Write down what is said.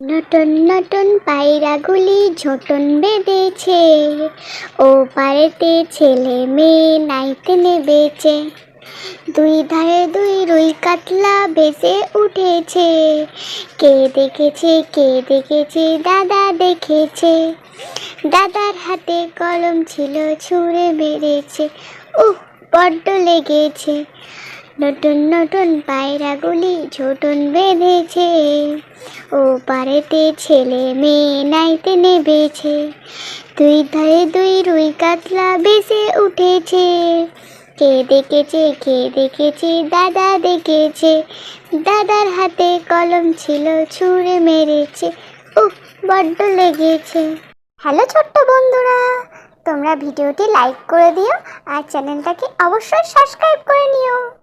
Norton Norton পায়রাগুলি Jhoton বেঁধেছে। ও পারেতে ছেলে মেয়ে নাইতে নেবেছে দুই ধারে দুই রুই কাতলা ভেসে উঠেছে। কে দেখেছে কে দেখেছে, দাদা দেখেছে। দাদার হাতে কলম ছিল, ছুঁড়ে মেরেছে। উহ, বড্ড লেগেছে। নতুন নতুন পায়রাগুলি ঝোটন বেঁধেছে। ও পারেতে ছেলে মেয়ে নাইতে নেবেছে। দুই ধারে দুই রুই কাতলা বেসে উঠেছে। কে দেখেছে কে দেখেছে, দাদা দেখেছে। দাদার হাতে কলম ছিল, ছুঁড়ে মেরেছে। উহ বড্ড লেগেছে। হ্যালো ছোট্ট বন্ধুরা, তোমরা ভিডিওটি লাইক করে দিও আর চ্যানেলটাকে অবশ্যই সাবস্ক্রাইব করে নিও।